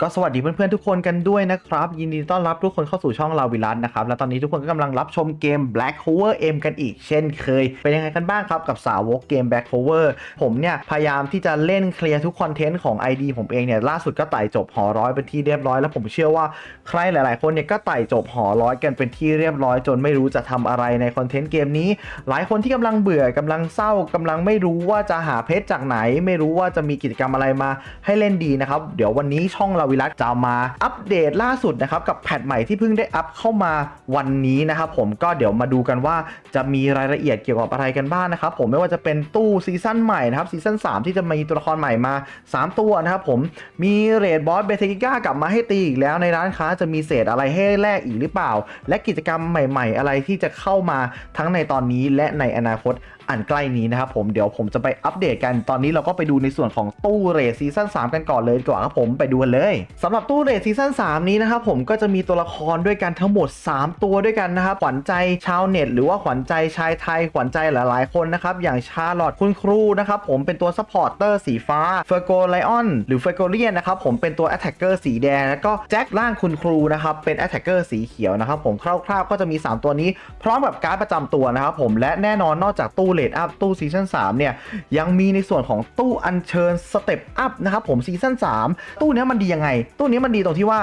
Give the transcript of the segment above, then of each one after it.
ก็สวัสดีเพื่อนๆทุกคนกันด้วยนะครับ ยินดีต้อนรับทุกคนเข้าสู่ช่องลาวิลัสนะครับ และตอนนี้ทุกคนก็กำลังรับชมเกม Black Cover M กันอีกเช่นเคย เป็นยังไงกันบ้างครับกับสาวกเกม Black Cover ผมเนี่ยพยายามที่จะเล่นเคลียร์ทุกคอนเทนต์ของ ID ผมเองเนี่ยล่าสุดก็ไต่จบหอร้อยเป็นที่เรียบร้อยแล้วผมเชื่อว่าใครหลายๆ คนเนี่ยก็ไต่จบหอร้อยกันเป็นที่เรียบร้อย จนไม่รู้จะทำอะไรในคอนเทนต์เกมนี้ หลายคนที่กำลังเบื่อกำลังเศร้ากำลังไม่รู้ว่าจะหาเพชรจากไหน ไม่รู้ว่าจะมีกิจกรรมอะไรมาให้เล่นดีนะครับเดี๋ยววันนี้ช่องลาวิลัสจะมาอัปเดตล่าสุดนะครับกับแพทใหม่ที่เพิ่งได้อัปเข้ามาวันนี้นะครับผมก็เดี๋ยวมาดูกันว่าจะมีรายละเอียดเกี่ยวกับอะไรกันบ้างนะครับผมไม่ว่าจะเป็นตู้ซีซั่นใหม่นะครับซีซั่น3 ที่จะมีตัวละครใหม่มา 3 ตัวนะครับผมมีเรดบอสเบเทกิก้ากลับมาให้ตีอีกแล้วในร้านค้าจะมีเศษอะไรให้แลกอีกหรือเปล่า และกิจกรรมใหม่ ๆ อะไรที่จะเข้ามาทั้งในตอนนี้และในอนาคต อันใกล้นี้นะครับผมเดี๋ยวผมจะไปอัปเดตกันตอนนี้เราก็ไปดูในส่วนของตู้เรทซีซั่น3กันก่อนเลยดีกว่าครับผมไปดูกันเลยสำหรับตู้เรทซีซั่น3นี้นะครับผมก็จะมีตัวละครด้วยกันทั้งหมด 3 ตัวด้วยกันนะครับขวัญใจชาวเน็ต หรือว่าขวัญใจชายไทยขวัญใจหลายๆ คนนะครับอย่างชาร์ลอตคุณครูนะครับผมเป็นตัวซัพพอร์เตอร์สีฟ้าเฟอร์โกไลออนหรือเฟอร์โกเลียนนะครับผมเป็นตัวแอตแทกเกอร์สีแดงแล้วก็แจ็คล่างคุณครูนะครับเป็นแอตแทกเกอร์สีเขียวนะครับผมคร่าวๆก็จะมี 3 ตัวนี้พร้อมกับการ์ดประจำตัวนะครับผมและแน่นอนนอกจากตู้เลดอัพตู้ซีซั่น3เนี่ยยังมีในส่วนของตู้อัญเชิญสเต็ปอัพนะครับผมซีซั่น3ตู้นี้มันดียังไง ตู้นี้มันดีตรงที่ว่า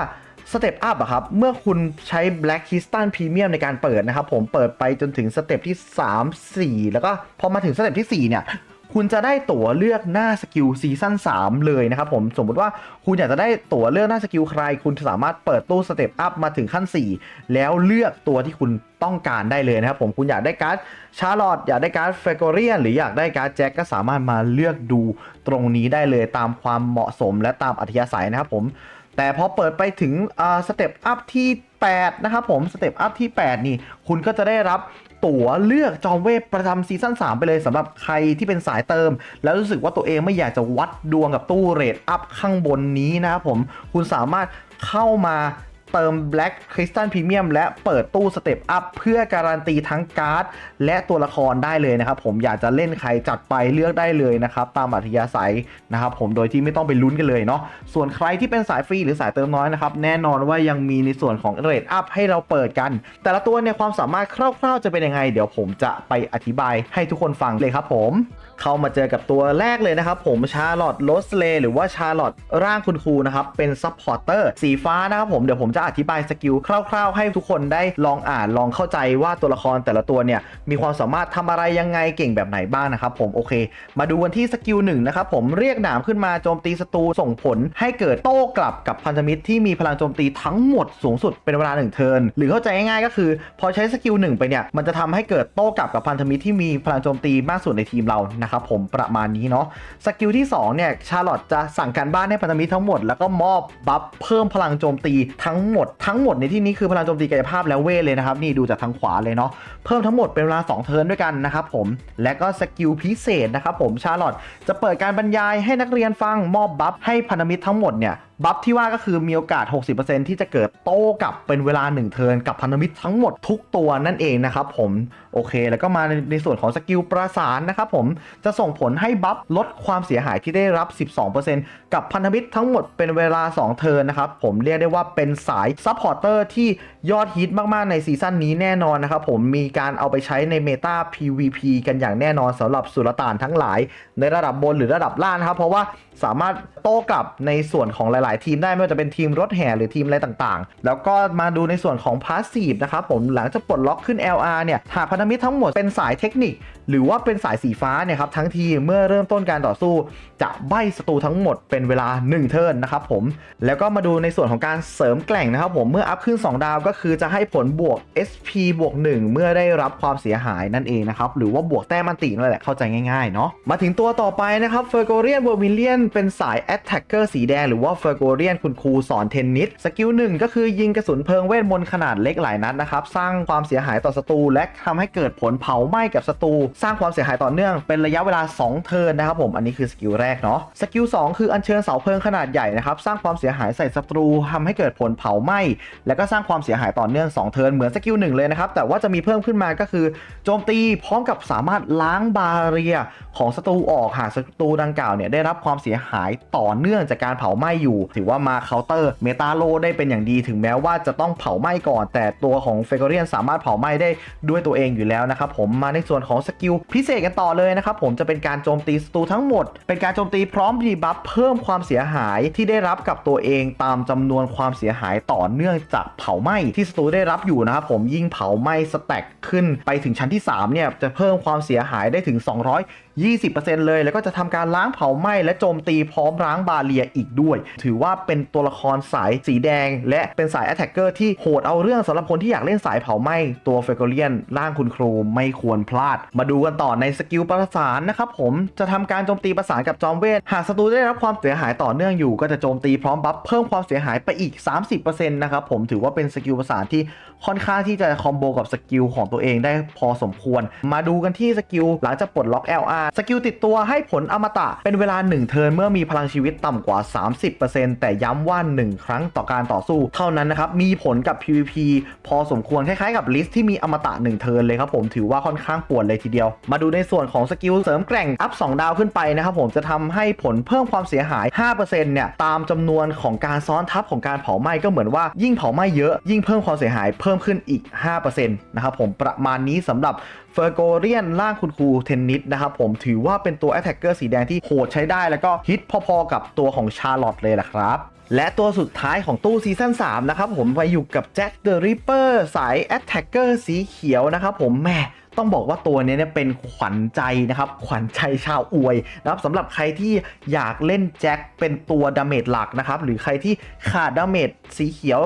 สเต็ปอัพอะครับ เมื่อคุณใช้ Black Crystal Premium ในการเปิดนะครับ ผมเปิดไปจนถึงสเต็ปที่ 3 4 แล้วก็พอมาถึงสเต็ปที่ 4 เนี่ย คุณจะได้ตั๋วเลือกหน้าสกิลซีซั่น3เลยนะครับผมสมมุติว่าคุณอยากจะได้ตั๋วเลือกหน้าสกิลใคร คุณสามารถเปิดตู้สเต็ปอัพมาถึงขั้น 4 แล้วเลือกตัวที่คุณต้องการได้เลยนะครับผมคุณอยากได้การ์ดชาร์ลอตอยากได้การ์ดเฟโกเรียนหรืออยากได้การ์ดแจ็คก็สามารถมาเลือกดูตรงนี้ได้เลยตามความเหมาะสมและตามอัธยาศัยนะครับผมแต่พอเปิดไปถึงสเต็ปอัพที่8นะครับผมสเต็ปอัพที่ 8 นี่ คุณก็จะได้รับ ตั๋วเลือกจอมเวทประจำซีซั่น3 ไปเลยสำหรับใครที่เป็นสายเติม แล้วรู้สึกว่าตัวเองไม่อยากจะวัดดวงกับตู้เรทอัพข้างบนนี้นะครับผมคุณสามารถเข้ามา เติม Black Crystal Premium และเปิดตู้สเต็ปอัพเพื่อการันตีทั้งการ์ด และตัวละครได้เลยนะครับ ผมอยากจะเล่นใครจัดไปเลือกได้เลยนะครับ ตามอัธยาศัยนะครับผมโดยที่ไม่ต้องไปลุ้นกันเลยเนาะส่วนใครที่เป็นสายฟรีหรือสายเติมน้อยนะครับแน่นอนว่ายังมีในส่วนของเรทอัพให้เราเปิดกัน แต่ละตัวเนี่ยความสามารถคร่าวๆจะเป็นยังไง เดี๋ยวผมจะไปอธิบายให้ทุกคนฟังเลยครับผม เข้ามาเจอกับตัวแรกเลยนะครับ ผมชาร์ลอตโรสเลหรือว่าชาร์ลอตร่างคุณครูนะครับ เป็นซัพพอร์เตอร์สีฟ้านะครับผมเดี๋ยวผมจะอธิบายสกิลคร่าวๆ ให้ทุกคนได้ลองอ่านลองเข้าใจว่าตัวละครแต่ละตัวเนี่ย มีความสามารถทำอะไรยังไงเก่งแบบไหนบ้างนะครับผมโอเค มาดูกันที่สกิลหนึ่งนะครับผมเรียกหนามขึ้นมาโจมตีศัตรูส่งผลให้เกิดโต้กลับกับพันธมิตรที่มีพลังโจมตีทั้งหมดสูงสุดเป็นเวลา1เทิร์นหรือเข้าใจง่ายๆก็คือ พอใช้สกิลหนึ่งไปเนี่ยมันจะทำให้เกิดโต้กลับกับพันธมิตรที่มีพลังโจมตีมากสุดในทีมเรานะครับผมประมาณนี้เนาะสกิลที่2เนี่ยชาร์ลอตจะสั่งการบ้านให้พันธมิตรทั้งหมด แล้วก็มอบบัฟเพิ่มพลังโจมตีทั้งหมดทั้งหมดในที่นี้คือพลังโจมตีกายภาพและเวทเลยนะครับนี่ดูจากทางขวาเลยเนาะเพิ่มทั้งหมดเป็นเวลา2เทิร์นด้วยกันนะครับผมและก็สกิลพิเศษนะครับผมชาร์ลอตจะเปิดการบรรยายให้นักเรียนฟังมอบบัฟให้พันธมิตรทั้งหมดเนี่ย บัฟที่ว่าก็คือมีโอกาส 60%ที่จะเกิดโต้กลับเป็นเวลา 1 เทิร์นกับพันธมิตรทั้งหมดทุกตัวนั่นเองนะครับผมโอเค แล้วก็มาในส่วนของสกิลประสานนะครับผมจะส่งผลให้บัฟลดความเสียหายที่ได้รับ 12%กับพันธมิตรทั้งหมดเป็นเวลา 2 เทิร์นนะครับผมเรียกได้ว่าเป็นสายซัพพอร์เตอร์ที่ยอดฮิตมาก ๆ ในซีซั่นนี้แน่นอนนะครับผมมีการเอาไปใช้ในเมตา PVP กันอย่างแน่นอนสำหรับสุลต่านทั้งหลาย ในระดับบนหรือระดับล่างนะครับเพราะว่าสามารถโต้กลับในส่วนของหลายๆทีมได้ไม่ว่าจะเป็นทีมรถแห่หรือทีมอะไรต่างๆ แล้วก็มาดูในส่วนของพาสซีฟนะครับผมหลังจากปลดล็อกขึ้น LR เนี่ยหากพันธมิตรทั้งหมดเป็นสายเทคนิค หรือว่าเป็นสายสีฟ้าเนี่ยครับทั้งทีมเมื่อเริ่มต้นการต่อสู้ จะใบศัตรูทั้งหมดเป็นเวลา 1 เทิร์นนะครับผมแล้วก็มาดูในส่วนของการเสริมแกล่งนะครับผมเมื่ออัพขึ้น 2 ดาวก็คือจะให้ผลบวก SP บวก1เมื่อได้รับความเสียหายนั่นเองนะครับหรือว่าบวกแต้มมันตินั่นแหละเข้าใจง่ายๆเนาะมาถึงตัวต่อไปนะครับเฟอร์โกเรียนเวอร์มิเลียนเป็นสายแอตแทกเกอร์สีแดงหรือว่าเฟอร์โกเรียนคุณครูสอนเทนนิสสกิลหนึ่งก็คือยิงกระสุนเพลิงเวทมนต์ขนาดเล็กหลายนัดนะครับ สร้างความเสียหายต่อศัตรูและทำให้เกิดผลเผาไหม้กับศัตรูสร้างความเสียหายต่อเนื่องเป็นระยะเวลา 2 เทิร์นนะครับผมอันนี้คือสกิลแรกเนาะสกิล2คืออัญเชิญเสาเพลิงขนาดใหญ่นะครับสร้างความเสียหายใส่ศัตรูทำให้เกิดผลเผาไหม้แล้วก็สร้างความเสียหายต่อเนื่อง 2 เทิร์นเหมือนสกิลหนึ่งเลยนะครับแต่ว่าจะมีเพิ่มขึ้นมาก็คือโจมตีพร้อมกับสามารถล้างบาเรียของศัตรูออกหากศัตรูดังกล่าวเนี่ยได้รับความเสียหายต่อเนื่องจากการเผาไหม้อยู่ถือว่ามาเคาน์เตอร์เมตาโลได้เป็นอย่างดีถึงแม้ว่าจะต้องเผาไหม้ก่อน แต่ตัวของเฟกเรียนสามารถเผาไหม้ได้ด้วยตัวเองอยู่แล้วนะครับผมมาในส่วนของสกิลพิเศษกันต่อเลยนะครับผมจะเป็นการโจมตีศัตรูทั้งหมด เป็นการโจมตีพร้อมดีบัฟเพิ่มความเสียหายที่ได้รับกับตัวเองตามจำนวนความเสียหายต่อเนื่องจากเผาไหม้ที่ศัตรูได้รับอยู่นะครับผมยิ่งเผาไหม้สแต็กขึ้นไปถึงชั้นที่3เนี่ยจะเพิ่มความเสียหายได้ถึง20%เลย แล้วก็จะทำการล้างเผาไหม้และโจมตีพร้อมล้างบาเรียอีกด้วย ถือว่าเป็นตัวละครสายสีแดง และเป็นสาย a t t a c k e r ที่โหดเอาเรื่องสำหรับคนที่อยากเล่นสายเผาไหม้ตัวเฟเกเรียนร่างคุณครูไม่ควรพลาด มาดูกันต่อในสกิลประสานนะครับผมจะทำการโจมตีประสานกับจอมเวท หากศัตรูได้รับความเสียหายต่อเนื่องอยู่ ก็จะโจมตีพร้อมบัฟเพิ่มความเสียหายไปอีก 30%นะครับผมถือว่าเป็นสกิลประสานที่ค่อนข้างที่จะคอมโบกับสกิลของตัวเองได้พอสมควร มาดูกันที่สกิลหลังจากปลดล็อก LR สกิลติดตัวให้ผลอมตะ เป็นเวลา 1 เทิร์นเมื่อมีพลังชีวิตต่ำกว่า 30%แต่ย้ำว่า 1 ครั้งต่อการต่อสู้ เท่านั้นนะครับ มีผลกับ PVP พอสมควรคล้ายๆกับลิสที่มีอมตะ 1 เทิร์นเลยครับผมถือว่าค่อนข้างปวดเลยทีเดียว มาดูในส่วนของสกิลเสริมแกร่งอัพ 2 ดาวขึ้นไปนะครับผมจะทำให้ผลเพิ่มความเสียหาย 5%เนี่ยตามจำนวนของการซ้อนทับของการเผาไหม้ก็เหมือนว่ายิ่งเผาไหม้เยอะ ยิ่งเพิ่มความเสียหายเพิ่มขึ้นอีก 5%นะครับผมประมาณนี้สำหรับเฟอร์โกเรียนล่างคุณครูเทนนิสนะครับผมถือว่าเป็นตัว a t t a c k e r สีแดงที่โหดใช้ได้แล้วก็ฮิตพอๆกับตัวของชาร์ลอตเลยแหละครับและตัวสุดท้ายของตู้ซีซั่น3นะครับผมไปอยู่กับแจ็คเดอะริปเปอร์สาย a t t a c k e r สีเขียวนะครับผมแม่ต้องบอกว่าตัวนี้เนี่ยเป็นขวัญใจนะครับ ขวัญใจชาวอวยนะครับสำหรับใครที่อยากเล่นแจ็คเป็นตัวดาเมจหลักนะครับ หรือใครที่ขาดดาเมจสีเขียว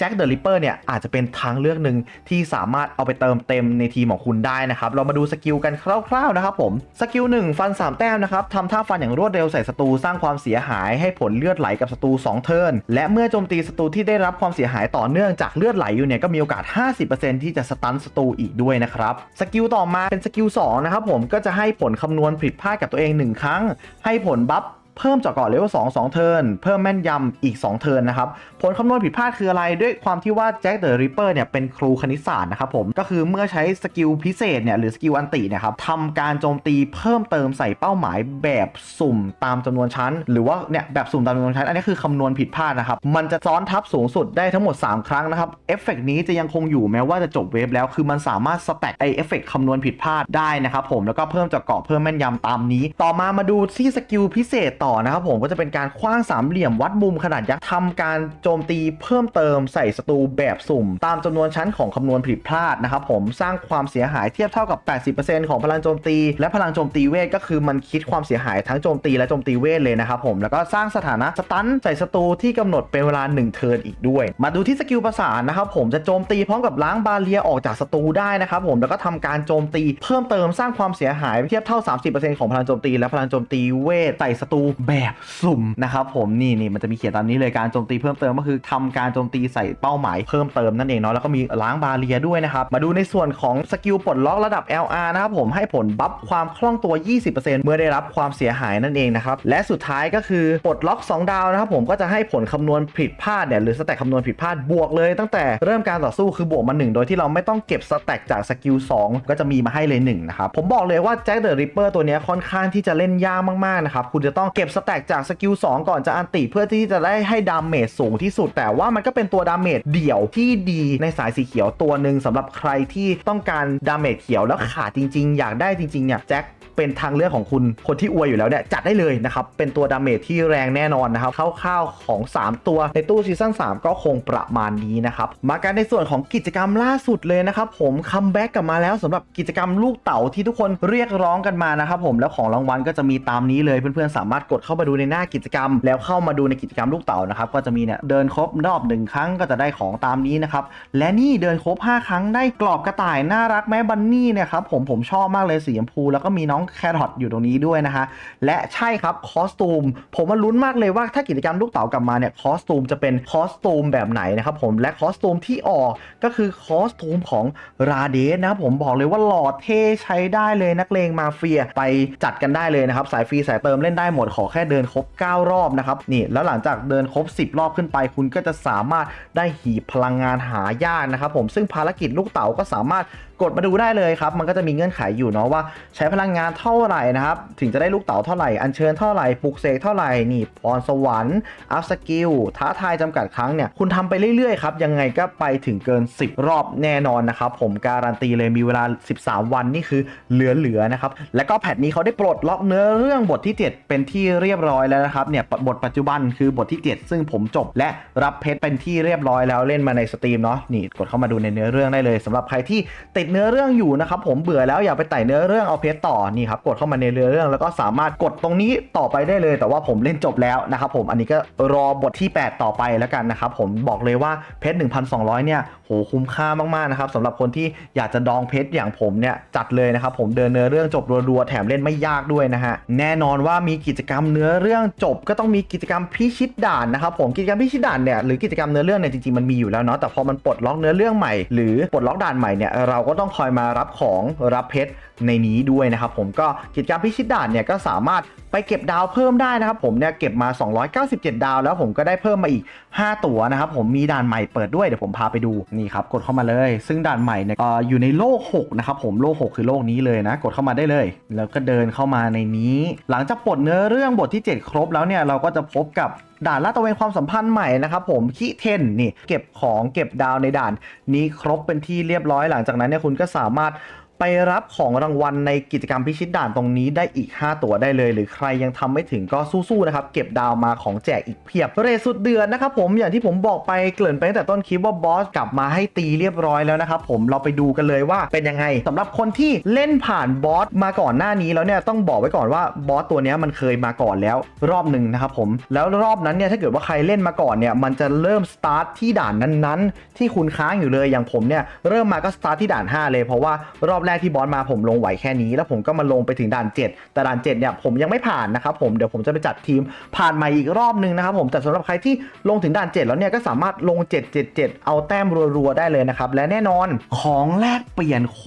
แจ็คเดอะริปเปอร์เนี่ยอาจจะเป็นทางเลือกหนึ่งที่สามารถเอาไปเติมเต็มในทีมของคุณได้นะครับเรามาดูสกิลกันคร่าวๆนะครับผมสกิล1ฟัน 3 แต้มนะครับทำท่าฟันอย่างรวดเร็วใส่ศัตรูสร้างความเสียหายให้ผลเลือดไหลกับศัตรู2เทิร์นและเมื่อโจมตีศัตรูที่ได้รับความเสียหายต่อเนื่องจากเลือดไหลอยู่เนี่ยก็มีโอกาส 50%ที่จะสตันศัตรูอีกด้วยนะครับสกิลต่อมาเป็นสกิล2นะครับผมก็จะให้ผลคำนวณผิดพลาดกับตัวเอง 1 ครั้ง ให้ผลบัฟ เพิ่มจาะเกาะเลเวล2 2 เทิร์น เพิ่มแม่นยำอีก 2 เทิร์นนะครับ ผลคำนวณผิดพลาดคืออะไรด้วยความที่ว่าแจ็คเดอะริปเปอร์เนี่ยเป็นครูคณิตศาสตร์นะครับผม ก็คือเมื่อใช้สกิลพิเศษเนี่ยหรือสกิลอันติเนี่ยครับทำการโจมตีเพิ่มเติมใส่เป้าหมายแบบสุ่มตามจำนวนชั้น หรือว่าเนี่ยแบบสุ่มตามจำนวนชั้น อันนี้คือคำนวณผิดพลาดนะครับ มันจะซ้อนทับสูงสุดได้ทั้งหมด 3 ครั้งนะครับเอฟเฟกนี้จะยังคงอยู่แม้ว่าจะจบเวฟแล้วคือมันสามารถสแต็กไอเอฟเฟกคำนวณผิดพลาดได้นะครับผมแล้วก็เพิ่มจาะเกาะเพิ่มแม่นยำตามนี้ ต่อมามาดูที่สกิลพิเศษต่อนะครับผมก็จะเป็นการคว้างสามเหลี่ยมวัดมุมขนาดยักษ์ทำการโจมตีเพิ่มเติมใส่ศัตรูแบบสุ่ม ตามจำนวนชั้นของคำนวณผิดพลาดนะครับผมสร้างความเสียหายเทียบเท่ากับ 80%ของพลังโจมตี และพลังโจมตีเวทก็คือมันคิดความเสียหายทั้งโจมตีและโจมตีเวทเลยนะครับผมแล้วก็สร้างสถานะสตันใส่ศัตรูที่กำหนดเป็นเวลา 1 เทิร์นอีกด้วย มาดูที่สกิลประสานนะครับผมจะโจมตีพร้อมกับล้างบาเรียออกจากศัตรูได้นะครับผมแล้วก็ทำการโจมตีเพิ่มเติมสร้างความเสียหายเทียบเท่า 30%ของพลังโจมตีและพลังโจมตีเวทใส่ศัตรูแบบสุ่มนะครับผมนี่นี่มันจะมีเขียนตามนี้เลยการโจมตีเพิ่มเติมก็คือทำการโจมตีใส่เป้าหมายเพิ่มเติมนั่นเองเนาะแล้วก็มีล้างบาเรียด้วยนะครับ มาดูในส่วนของสกิลปลดล็อกระดับ LR นะครับผมให้ผลบัฟความคล่องตัว 20%เมื่อได้รับความเสียหายนั่นเองนะครับและสุดท้ายก็คือปลดล็อก 2 ดาวนะครับผมก็จะให้ผลคำนวณผิดพลาดเนี่ยหรือสแต็กคำนวณผิดพลาดบวกเลย ตั้งแต่เริ่มการต่อสู้คือบวกมา 1 โดยที่เราไม่ต้องเก็บสแต็กจากสกิล2ก็จะมีมาให้เลย1นะครับผมบอกเลยว่าแจ็คเดอะริปเปอร์ตัวนี้ค่อนข้างที่จะเล่นยากมากๆนะครับคุณจะต้องเก็บสแต็กจากสกิล2ก่อนจะอันติเพื่อที่จะได้ให้ดาเมจสูงที่สุด แต่ว่ามันก็เป็นตัวดาเมจเดี่ยวที่ดีในสายสีเขียวตัวหนึ่งสำหรับใครที่ต้องการดาเมจเขียวแล้วขาดจริง ๆ อยากได้จริงๆเนี่ยแจ็ค เป็นทางเลือกของคุณคนที่อวยอยู่แล้วเนี่ยจัดได้เลยนะครับ เป็นตัวดาเมจที่แรงแน่นอนนะครับคร่าวๆของ 3 ตัวในตู้ซีซั่น3ก็คงประมาณนี้นะครับ มากันในส่วนของกิจกรรมล่าสุดเลยนะครับ ผมคัมแบ็กกลับมาแล้วสำหรับกิจกรรมลูกเต๋าที่ทุกคนเรียกร้องกันมานะครับผมแล้วของรางวัลก็จะมีตามนี้เลยเพื่อนๆสามารถกดเข้ามาดูในหน้ากิจกรรม แล้วเข้ามาดูในกิจกรรมลูกเต๋านะครับก็จะมีเนี่ยเดินครบรอบหนึ่งครั้งก็จะได้ของตามนี้นะครับและนี่เดินครบ 5 ครั้งได้กรอบกระต่ายน่ารักแม่บันนี่เนี่ยครับผมผมชอบมากเลยสีชมพูแล้วก็มีน้องแครอทอยู่ตรงนี้ด้วยนะฮะและใช่ครับคอสตูม ผมมาลุ้นมากเลยว่าถ้ากิจกรรมลูกเต๋ากลับมาเนี่ยคอสตูมจะเป็นคอสตูมแบบไหนนะครับผมและคอสตูมที่ออกก็คือคอสตูมของราเดสนะครับผมบอกเลยว่าหล่อเท่ใช้ได้เลยนักเลงมาเฟียไปจัดกันได้เลยนะครับสายฟรีสายเติมเล่นได้หมดขอแค่เดินครบ 9 รอบนะครับนี่แล้วหลังจากเดินครบ 10 รอบขึ้นไป คุณก็จะสามารถได้หีบพลังงานหายากนะครับผมซึ่งภารกิจลูกเต๋าก็สามารถ กดมาดูได้เลยครับ มันก็จะมีเงื่อนไขอยู่เนาะว่าใช้พลังงานเท่าไหร่นะครับ ถึงจะได้ลูกเต๋าเท่าไหร่ อัญเชิญเท่าไหร่ ปลุกเสกเท่าไหร่ นี่พรสวรรค์ อัพสกิล ท้าทายจำกัดครั้งเนี่ย คุณทำไปเรื่อยๆครับ ยังไงก็ไปถึงเกิน 10 รอบแน่นอนนะครับ ผมการันตีเลยมีเวลา 13 วันนี่คือเหลือๆนะครับ แล้วก็แพทนี้เขาได้ปลดล็อกเนื้อเรื่องบทที่ 7 เป็นที่เรียบร้อยแล้วนะครับ เนี่ยบทปัจจุบันคือบทที่ 7 ซึ่งผมจบ และรับเพชรเป็นที่เรียบร้อยแล้วเล่นมาในสตรีมเนาะ นี่กดเข้ามาดูในเนื้อเรื่องได้เลยสำหรับใครที่ติดเนื้อเรื่องอยู่นะครับผมเบื่อแล้วอยากไปไต่เนื้อเรื่องเอาเพจต่อนี่ครับกดเข้ามาในเนื้อเรื่อง แล้วก็สามารถกดตรงนี้ต่อไปได้เลย แต่ว่าผมเล่นจบแล้วนะครับผมอันนี้ก็รอบทที่ 8 ต่อไปแล้วกันนะครับผมบอกเลยว่าเพชร1,200 เนี่ย หคุ้มค่ามากๆนะครับสำหรับคนที่อยากจะดองเพชรอย่างผมเนี่ยจัดเลยนะครับผมเดินเนื้อเรื่องจบรัวๆแถมเล่นไม่ยากด้วยนะฮะแน่นอนว่ามีกิจกรรมเนื้อเรื่องจบ ก็ต้องมีกิจกรรมพิชิตด่านนะครับผมกิจกรรมพิชิตด่านเนี่ยหรือกิจกรรมเนื้อเรื่องเนี่ยจริงๆมันมีอยู่แล้วเนาะแต่พอมันปลดล็อกเนื้อเรื่องใหม่หรือปลดล็อกด่านใหม่เนี่ยเราก็ต้องคอยมารับของรับเพชร ในนี้ด้วยนะครับผมก็กิจกรรมพิชิตด่านเนี่ยก็สามารถไปเก็บดาวเพิ่มได้นะครับผมเนี่ยเก็บมา 297 ดาว แล้วผมก็ได้เพิ่มมาอีก 5 ตัวนะครับผมมีด่านใหม่เปิดด้วยเดี๋ยวผมพาไปดูนี่ครับกดเข้ามาเลย ซึ่งด่านใหม่เนี่ยอออยู่ในโลก 6 นะครับผมโลก 6 คือโลกนี้เลยนะ กดเข้ามาได้เลย แล้วก็เดินเข้ามาในนี้ หลังจากปลดเนื้อเรื่องบทที่ 7 ครบแล้วเนี่ยเราก็จะพบกับด่านลาดตระเวนความสัมพันธ์ใหม่นะครับผมคิเทนนี่เก็บของเก็บดาวในด่าน นี้ครบเป็นที่เรียบร้อยหลังจากนั้นเนี่ยคุณก็สามารถ ไปรับของรางวัลในกิจกรรมพิชิตด่านตรงนี้ได้อีก 5 ตัวได้เลย หรือใครยังทำไม่ถึงก็สู้ๆนะครับ เก็บดาวมาของแจกอีกเพียบ เรสุดเดือนนะครับผมอย่างที่ผมบอกไปเกริ่นไปตั้งแต่ต้นคลิปว่าบอสกลับมาให้ตีเรียบร้อยแล้วนะครับผมเราไปดูกันเลยว่าเป็นยังไงสำหรับคนที่เล่นผ่านบอสมาก่อนหน้านี้แล้วเนี่ยต้องบอกไว้ก่อนว่าบอสตัวนี้มันเคยมาก่อนแล้วรอบหนึ่งนะครับผมแล้วรอบนั้นเนี่ยถ้าเกิดว่าใครเล่นมาก่อนเนี่ยมันจะเริ่มสตาร์ทที่ด่านนั้นๆ ที่คุณค้างอยู่เลยอย่างผมเนี่ยเริ่มมาก็สตาร์ทที่ด่าน 5 เลยเพราะว่ารอบแรกที่บอสมาผมลงไหวแค่นี้ แล้วผมก็มาลงไปถึงด่าน 7 แต่ด่าน7เนี่ยผมยังไม่ผ่านนะครับผมเดี๋ยวผมจะไปจัดทีมผ่านใหม่อีกรอบหนึงนะครับผมแต่สำหรับใครที่ลงถึงด่าน 7 แล้วเนี่ยก็สามารถลง 777 เอาแต้มรัวๆได้เลยนะครับและแน่นอนของแลกเปลี่ยนโค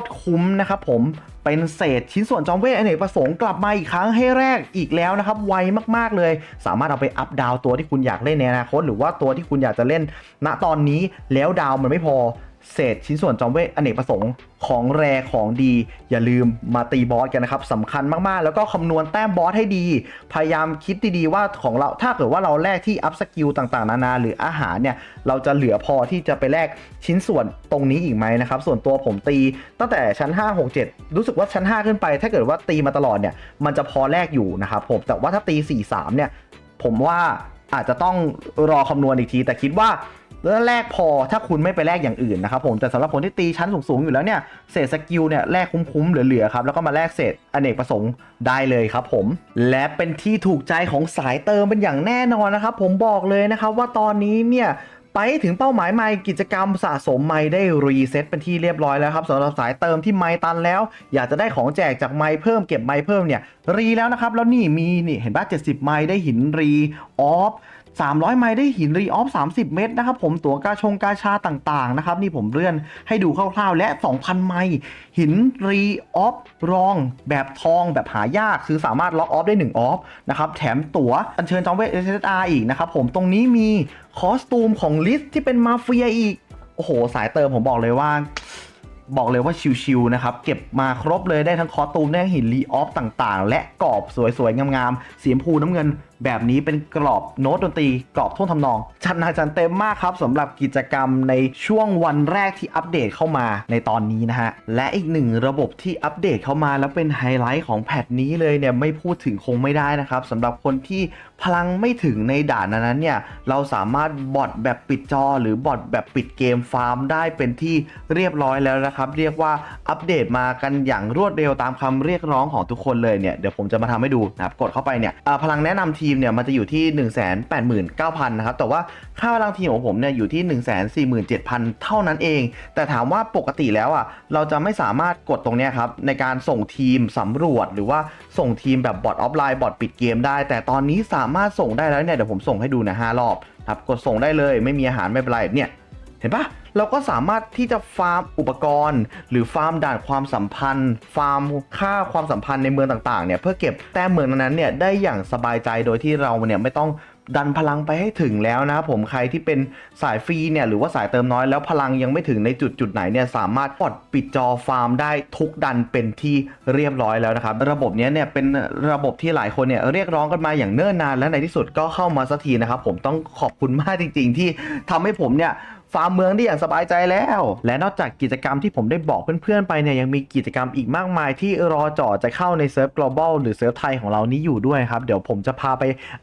ตรคุ้มนะครับผมเป็นเศษชิ้นส่วนจอมเวทอเนกประสงค์กลับมาอีกครั้งให้แรกอีกแล้วนะครับไวมากๆเลย สามารถเอาไปอัพดาวตัวที่คุณอยากเล่นในอนาคตหรือว่าตัวที่คุณอยากจะเล่นณตอนนี้แล้วดาวมันไม่พอ เศษชิ้นส่วนจอมเวทอเนกประสงค์ของแรของดี อย่าลืมมาตีบอสกันนะครับสำคัญมากๆ แล้วก็คำนวณแต้มบอสให้ดี พยายามคิดดีๆว่าของเราถ้าเกิดว่าเราแลกที่อัพสกิลต่างๆ นานาหรืออาหารเนี่ย เราจะเหลือพอที่จะไปแลกชิ้นส่วนตรงนี้อีกไหมนะครับ ส่วนตัวผมตีตั้งแต่ชั้น 5 6 7 รู้สึกว่าชั้น 5 ขึ้นไป ถ้าเกิดว่าตีมาตลอดเนี่ยมันจะพอแลกอยู่นะครับผมแต่ว่าถ้าตี 4 3 เนี่ย ผมว่าอาจจะต้องรอคำนวณอีกทีแต่คิดว่า แลกพอถ้าคุณไม่ไปแลกอย่างอื่นนะครับผมแต่สำหรับคนที่ตีชั้นสูงๆอยู่แล้วเนี่ยเศษสกิลเนี่ยแลกคุ้มๆเหลือๆครับแล้วก็มาแลกเศษอเนกประสงค์ได้เลยครับผม และเป็นที่ถูกใจของสายเติมเป็นอย่างแน่นอนนะครับผมบอกเลยนะครับว่าตอนนี้เนี่ยไปถึงเป้าหมายใหม่กิจกรรมสะสมไม้ได้รีเซ็ตเป็นที่เรียบร้อยแล้วครับสำหรับสายเติมที่ไม้ตันแล้ว อยากจะได้ของแจกจากไม้เพิ่มเก็บไม้เพิ่มเนี่ยรีแล้วนะครับแล้วนี่มีนี่เห็นป่ะ70 ไม้ได้หินรีออฟ 300 ไมล์ได้หินรีออฟ 30 เม็ดนะครับผมตั๋วกาชงกาชาต่างๆนะครับนี่ผมเลื่อนให้ดูคร่าวๆ และ 2,000 ไมล์หินรีออฟรอง แบบทองแบบหายาก คือสามารถล็อกออฟได้1ออฟนะครับแถมตั๋วอัญเชิญจอมเวท SSR อีกนะครับผมตรงนี้มีคอสตูมของลิสที่เป็นมาเฟียอีกโอ้โห สายเติมผมบอกเลยว่าบอกเลยว่าชิวๆนะครับ เก็บมาครบเลยได้ทั้งคอสตูมได้หินรีออฟต่างๆ และกรอบสวยๆ งามๆสีชมพูน้ำเงิน แบบนี้เป็นกรอบโน้ตดนตรีกรอบท่วงทำนองชัดหนาจันเต็มมากครับสำหรับกิจกรรมในช่วงวันแรกที่อัปเดตเข้ามาในตอนนี้นะฮะ และอีกหนึ่งระบบที่อัปเดตเข้ามาแล้วเป็นไฮไลท์ของแพทนี้เลยเนี่ยไม่พูดถึงคงไม่ได้นะครับสำหรับคนที่พลังไม่ถึงในด่านนั้นเนี่ยเราสามารถบอทแบบปิดจอ หรือบอทแบบปิดเกมฟาร์มได้เป็นที่เรียบร้อยแล้วนะครับเรียกว่าอัปเดตมากันอย่างรวดเร็วตามคำเรียกร้องของทุกคนเลยเนี่ยเดี๋ยวผมจะมาทำให้ดูนะครับกดเข้าไปเนี่ยพลังแนะนำทีีมเนี่ยมันจะอยู่ที่ 1 8 9 0 0 0นะครับแต่ว่าค่าพลังทีมของผมเนี่ยอยู่ที่ 1 4 7 0 0 0 เท่านั้นเอง แต่ถามว่าปกติแล้วอะเราจะไม่สามารถกดตรงเนี้ยครับในการส่งทีมสำรวจหรือว่าส่งทีมแบบบอทออฟไลน์บอทปิดเกมได้ แต่ตอนนี้สามารถส่งได้แล้วเนี่ยเดี๋ยวผมส่งให้ดูนะห้ารอบครับกดส่งได้เลยไม่มีอาหารไม่เป็นไรเนี่ยเห็นปะ เราก็สามารถที่จะฟาร์มอุปกรณ์ หรือฟาร์มด่านความสัมพันธ์ ฟาร์มค่าความสัมพันธ์ในเมืองต่างๆเนี่ยเพื่อเก็บแต้มเมืองนั้นๆเนี่ยได้อย่างสบายใจโดยที่เราเนี่ยไม่ต้องดันพลังไปให้ถึงแล้วนะครับผมใครที่เป็นสายฟรีเนี่ยหรือว่าสายเติมน้อยแล้วพลังยังไม่ถึงในจุดจุดไหนเนี่ยสามารถกดปิดจอฟาร์มได้ทุกดันเป็นที่เรียบร้อยแล้วนะครับระบบเนี้ยเนี่ยเป็นระบบที่หลายคนเนี่ยเรียกร้องกันมาอย่างเนิ่นนานและในที่สุดก็เข้ามาสักทีนะครับผมต้องขอบคุณมากจริง ๆ ที่ทำให้ผมเนี่ย ฟาร์มเมืองได้อย่างสบายใจแล้ว และนอกจากกิจกรรมที่ผมได้บอกเพื่อนๆไปเนี่ยยังมีกิจกรรมอีกมากมายที่รอจ่อจะเข้าในเซิร์ฟ global หรือเซิร์ฟไทยของเรานี้อยู่ด้วยครับ เดี๋ยวผมจะพาไป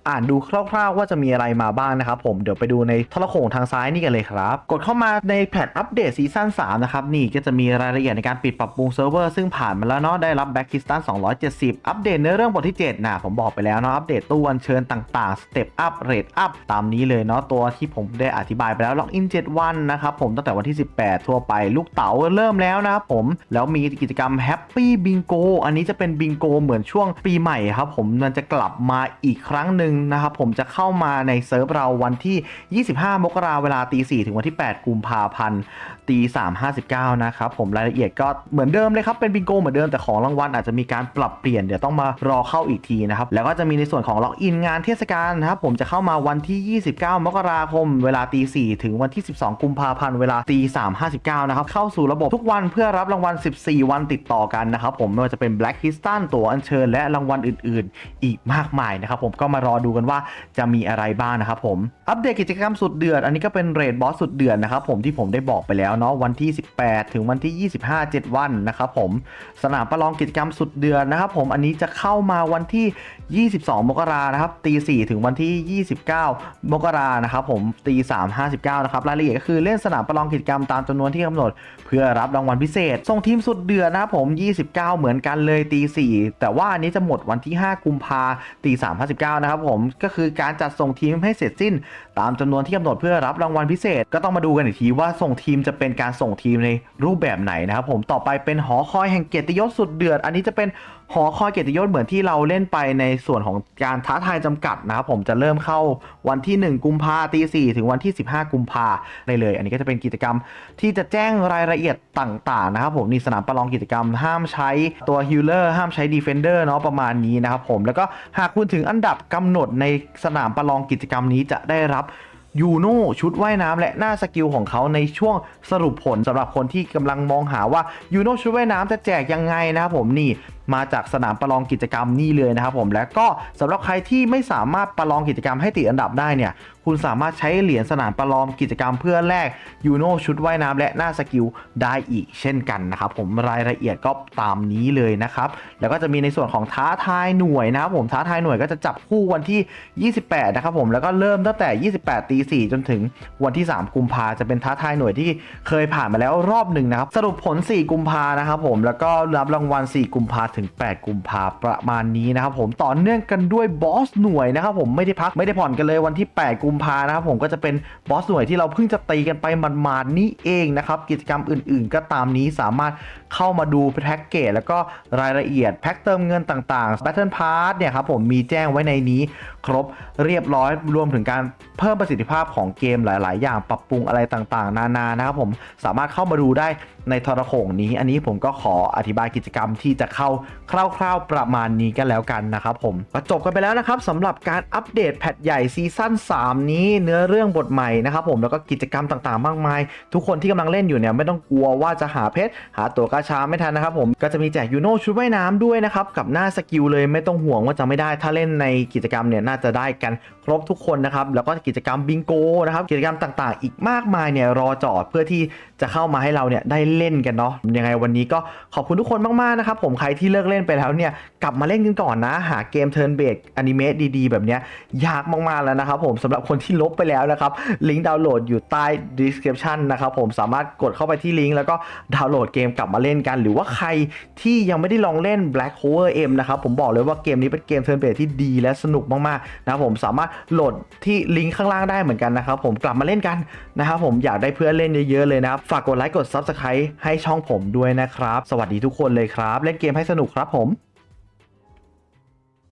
อ่านดูคร่าวๆ ว่าจะมีอะไรมาบ้างนะครับผมเดี๋ยวไปดูในทรโขงทางซ้ายนี่กันเลยครับ กดเข้ามาในแพทอัปเดตซีซั่น3นะครับนี่ก็จะมีรายละเอียดในการปิดปรับปรุงเซิร์ฟเวอร์ซึ่งผ่านมาแล้วเนาะได้รับแบ็กคิสตัน270 อัปเดตเนื้อเรื่องบทที่ 7นะผมบอกไปแล้วเนาะอัปเดตตู้อัญเชิญต่างๆสเต็ปอัพเรทอัพตามนี้เลยเนาะตัวที่ผมได้อธิบายไปแล้วล็อกอิน7วันนะครับผมตั้งแต่วันที่ 18 ทั่วไปลูกเต๋าเริ่มแล้วนะครับผมแล้วมีกิจกรรมแฮปปี้บิงโกอันนี้จะเป็นบิงโกเหมือนช่วงปีใหม่ครับผมมันจะกลับมาอีกครั้งหนึ่งนะครับผมจะเข้ามาในเซิร์ฟเราวันที่ 25 มกราเวลาตี4ถึงวันที่ 8 กุมภาพันธ์ตี359 นะครับผมรายละเอียดก็เหมือนเดิมเลยครับเป็นบิงโกเหมือนเดิมแต่ของรางวัลอาจจะมีการปรับเปลี่ยนเดี๋ยวต้องมารอเข้าอีกทีนะครับแล้วก็จะมีในส่วนของล็อกอินงานเทศกาลนะครับผมจะเข้ามาวันที่ 29 มกราคม เวลาตี4ถึงวันที่ 12 2 กุมภาพันธ์เวลาตี359นะครับเข้าสู่ระบบทุกวันเพื่อรับรางวัล 14 วันติดต่อกันนะครับผมไม่ว่าจะเป็น Black c r y s t a l ตัวอัญเชิญและรางวัลอื่น ๆ อีกมากมายนะครับผมก็มารอดูกันว่าจะมีอะไรบ้างนะครับผมอัปเดตกิจกรรมสุดเดือด อันนี้ก็เป็นเรดบอสสุดเดือดนะครับผมที่ผมได้บอกไปแล้วเนาะวันที่ 18 ถึงวันที่ 25 7 วันนะครับผมสนามประลองกิจกรรมสุดเดือดนะครับผมอันนี้จะเข้ามาวันที่ 22 มกรานะครับตี4ถึงวันที่ 29 มกรานะครับผมตี3 59นะครับรายละเอียดก็คือเล่นสนามประลองกิจกรรมตามจำนวนที่กำหนด เพื่อรับรางวัลพิเศษ ส่งทีมสุดเดือดนะครับผม 29 เหมือนกันเลยตี 4 แต่ว่าอันนี้จะหมดวันที่ 5 กุมภาตี3 59 นะครับผม ก็คือการจัดส่งทีมให้เสร็จสิ้น ตามจำนวนที่กำหนดเพื่อรับรางวัลพิเศษ ก็ต้องมาดูกันอีกทีว่าส่งทีมจะเป็นการส่งทีมในรูปแบบไหนนะครับผมต่อไปเป็นหอคอยแห่งเกียรติยศสุดเดือด อันนี้จะเป็นหอคอยเกียรติยศเหมือนที่เราเล่นไปในส่วนของการท้าทายจำกัดนะครับผมจะเริ่มเข้าวันที่ 1 กุมภาตี4ถึงวันที่ 15 กุมภาได้เลย อันนี้ก็จะเป็นกิจกรรมที่จะแจ้งรายละเอียดต่างๆนะครับผมนี่สนามประลองกิจกรรม ห้ามใช้ตัวฮิลเลอร์ห้ามใช้ดีเฟนเดอร์เนาะประมาณนี้นะครับผมแล้วก็หากคุณถึงอันดับกำหนดในสนามประลองกิจกรรมนี้จะได้รับ ยูโน่ชุดว่ายน้ำและหน้าสกิลของเขาในช่วงสรุปผลสำหรับคนที่กำลังมองหาว่ายูโน่ชุดว่ายน้ำจะแจกยังไงนะครับผมนี่ มาจากสนามประลองกิจกรรมนี่เลยนะครับผมและก็สำหรับใครที่ไม่สามารถประลองกิจกรรมให้ติดอันดับได้เนี่ยคุณสามารถใช้เหรียญสนามประลองกิจกรรมเพื่อแลกยูโน่ชุดว่ายน้ำและหน้าสกิลได้อีกเช่นกันนะครับผมรายละเอียดก็ตามนี้เลยนะครับแล้วก็จะมีในส่วนของท้าทายหน่วยนะครับผมท้าทายหน่วยก็จะจับคู่วันที่ 28 นะครับผมแล้วก็เริ่มตั้งแต่ 28ตี4จนถึงวันที่ 3 กุมภาจะเป็นท้าทายหน่วยที่เคยผ่านมาแล้วรอบหนึ่งนะครับสรุปผล 4 กุมภานะครับผมแล้วก็รับรางวัล 4 กุมภาถึง 8 กุมภาประมาณนี้นะครับผมต่อเนื่องกันด้วยบอสหน่วยนะครับผมไม่ได้พักไม่ได้ผ่อนกันเลยวันที่ 8 กุมภานะครับผมก็จะเป็นบอสหน่วยที่เราเพิ่งจะตีกันไปหมาดๆนี้เองนะครับกิจกรรมอื่น ๆ ก็ตามนี้สามารถเข้ามาดูแพ็กเกจแล้วก็รายละเอียดแพ็กเติมเงินต่างๆ Battle Pass เนี่ยครับผมมีแจ้งไว้ในนี้ครบเรียบร้อยรวมถึงการเพิ่มประสิทธิภาพของเกมหลาย ๆ อย่างปรับปรุงอะไรต่างๆ นานานะครับผมสามารถเข้ามาดูได้ในทรโขงนี้ อันนี้ผมก็ขออธิบายกิจกรรมที่จะเข้าคร่าวๆประมาณนี้กันแล้วกันนะครับผมก็จบกันไปแล้วนะครับสำหรับการอัปเดตแพทใหญ่ซีซั่น3 นี้เนื้อเรื่องบทใหม่นะครับผมแล้วก็กิจกรรมต่างๆ มากมาย ทุกคนที่กำลังเล่นอยู่เนี่ยไม่ต้องกลัวว่าจะหาเพชรหาตัวกาชาไม่ทันนะครับผมก็จะมีแจกยูโน่ชุดว่ายน้ำด้วยนะครับกับหน้าสกิลเลยไม่ต้องห่วงว่าจะไม่ได้ถ้าเล่นในกิจกรรมเนี่ยน่าจะได้กันครบทุกคนนะครับแล้วก็กิจกรรมบิงโกนะครับกิจกรรมต่างๆ อีกมากมายเนี่ยรอจอดเพื่อที่จะเข้ามาให้เราเนี่ยได้เล่นกันเนาะยังไงวันนี้ก็ขอบคุณทุกคนมากๆนะครับผมใครที่เลิกเล่นไปแล้วเนี่ยกลับมาเล่นกันก่อนนะ หาเกมเทิร์นเบดอนิเมะดีๆ แบบเนี้ยยากมากๆแล้วนะครับผมสำหรับคนที่ลบไปแล้วนะครับลิงก์ดาวน์โหลดอยู่ใต้ description นะครับผมสามารถกดเข้าไปที่ลิงก์แล้วก็ดาวน์โหลดเกมกลับมาเล่นกัน หรือว่าใครที่ยังไม่ได้ลองเล่น Black Clover M นะครับผมบอกเลยว่าเกมนี้เป็นเกมเทิร์นเบดที่ดีและสนุกมากๆนะครับผมสามารถโหลดที่ลิงก์ข้างล่างได้เหมือนกันนะครับผมกลับมาเล่นกันนะครับผมอยากได้เพื่อนเล่นเยอะๆเลยนะครับฝากกดไลค์กด Subscribe ให้ช่องผมด้วยนะครับ สวัสดีทุกคนเลยครับ เล่นเกมให้สนุกนุกครับผม